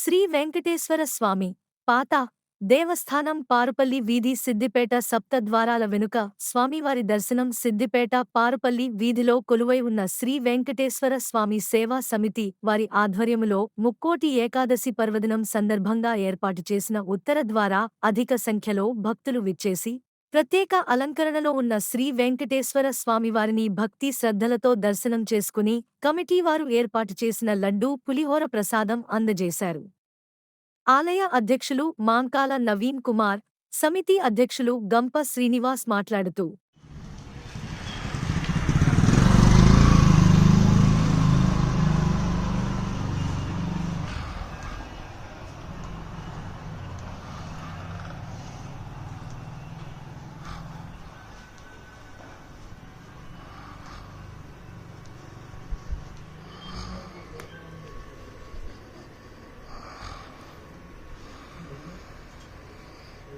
శ్రీ వెంకటేశ్వర స్వామి పాత దేవస్థానం పారుపల్లి వీధి సిద్దిపేట సప్త ద్వారాల వెనుక స్వామివారి దర్శనం సిద్దిపేట పారుపల్లి వీధిలో కొలువై ఉన్న శ్రీ వెంకటేశ్వర స్వామి సేవా సమితి వారి ఆధ్వర్యములో ముక్కోటి ఏకాదశి పర్వదినం సందర్భంగా ఏర్పాటు చేసిన ఉత్తర ద్వారా అధిక సంఖ్యలో భక్తులు విచ్చేసి ప్రత్యేక అలంకరణలో ఉన్న శ్రీ వెంకటేశ్వర స్వామివారిని భక్తి శ్రద్ధలతో దర్శనం చేసుకుని కమిటీవారు ఏర్పాటు చేసిన లడ్డూ పులిహోర ప్రసాదం అందజేశారు. ఆలయ అధ్యక్షులు మాంకాల నవీన్ కుమార్ సమితి అధ్యక్షులు గంప శ్రీనివాస్ మాట్లాడుతూ